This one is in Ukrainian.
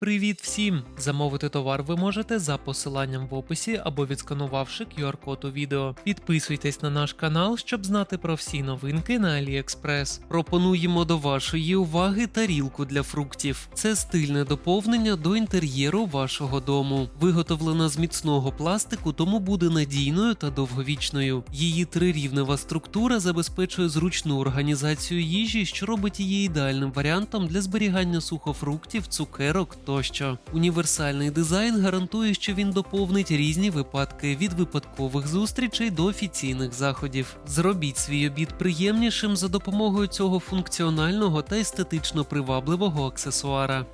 Привіт всім! Замовити товар ви можете за посиланням в описі або відсканувавши QR-код у відео. Підписуйтесь на наш канал, щоб знати про всі новинки на AliExpress. Пропонуємо до вашої уваги тарілку для фруктів. Це стильне доповнення до інтер'єру вашого дому. Виготовлена з міцного пластику, тому буде надійною та довговічною. Її трирівнева структура забезпечує зручну організацію їжі, що робить її ідеальним варіантом для зберігання сухофруктів, цукерок тощо. Універсальний дизайн гарантує, що він доповнить різні випадки від випадкових зустрічей до офіційних заходів. Зробіть свій обід приємнішим за допомогою цього функціонального та естетично привабливого аксесуара.